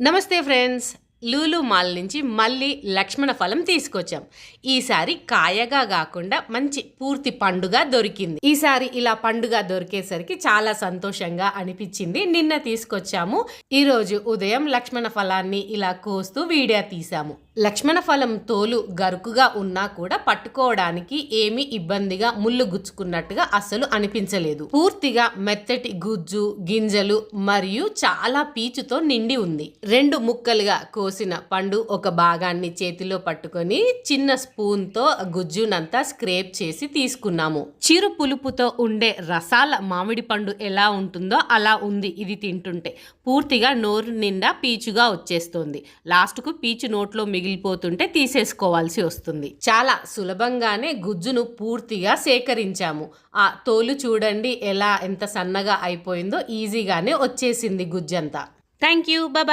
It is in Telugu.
నమస్తే ఫ్రెండ్స్ లూలు మాల్ నుంచి మళ్ళీ లక్ష్మణ ఫలం తీసుకొచ్చాం. ఈసారి కాయగా కాకుండా మంచి పూర్తి పండుగ దొరికింది. ఈసారి ఇలా పండుగ దొరికేసరికి చాలా సంతోషంగా అనిపించింది. నిన్న తీసుకొచ్చాము. ఈరోజు ఉదయం లక్ష్మణ ఫలాన్ని ఇలా కోస్తూ వీడియో తీసాము లక్ష్మణ ఫలం తోలు గరుకుగా ఉన్నా కూడా పట్టుకోవడానికి ఏమీ ఇబ్బందిగా ముళ్ళు గుచ్చుకున్నట్టుగా అస్సలు అనిపించలేదు. పూర్తిగా మెత్తటి గుజ్జు గింజలు మరియు చాలా పీచుతో నిండి ఉంది. రెండు ముక్కలుగా కో కోసిన పండు ఒక భాగాన్ని చేతిలో పట్టుకొని చిన్న స్పూన్తో గుజ్జునంతా స్క్రేప్ చేసి తీసుకున్నాము. చిరు పులుపుతో ఉండే రసాల మామిడి పండు ఎలా ఉంటుందో అలా ఉంది ఇది తింటుంటే. పూర్తిగా నోరు నిండా పీచుగా వచ్చేస్తుంది. లాస్ట్కు పీచు నోట్లో మిగిలిపోతుంటే తీసేసుకోవాల్సి వస్తుంది. చాలా సులభంగానే గుజ్జును పూర్తిగా సేకరించాము. ఆ తోలు చూడండి ఎలా ఎంత సన్నగా అయిపోయిందో ఈజీగానే వచ్చేసింది గుజ్జంతా. Thank you bye